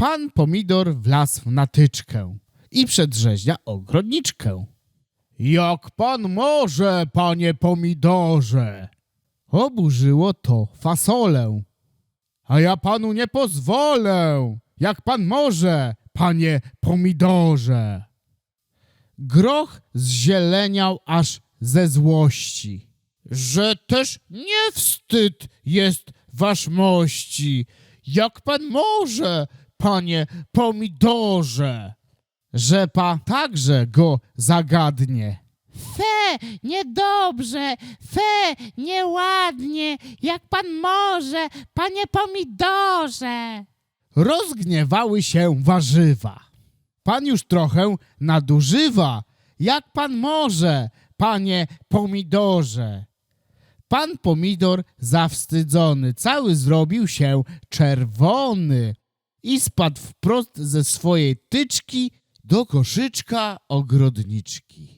Pan pomidor wlazł na tyczkę i przedrzeźnia ogrodniczkę. Jak pan może, panie pomidorze? Oburzyło to fasolę. A ja panu nie pozwolę. Jak pan może, panie pomidorze? Groch zzieleniał aż ze złości. Że też nie wstyd jest wasz mości. Jak pan może, panie pomidorze? Rzepa także go zagadnie. Fe, niedobrze, fe, nieładnie, jak pan może, panie pomidorze. Rozgniewały się warzywa. Pan już trochę nadużywa. Jak pan może, panie pomidorze? Pan pomidor zawstydzony, cały zrobił się czerwony i spadł wprost ze swojej tyczki do koszyczka ogrodniczki.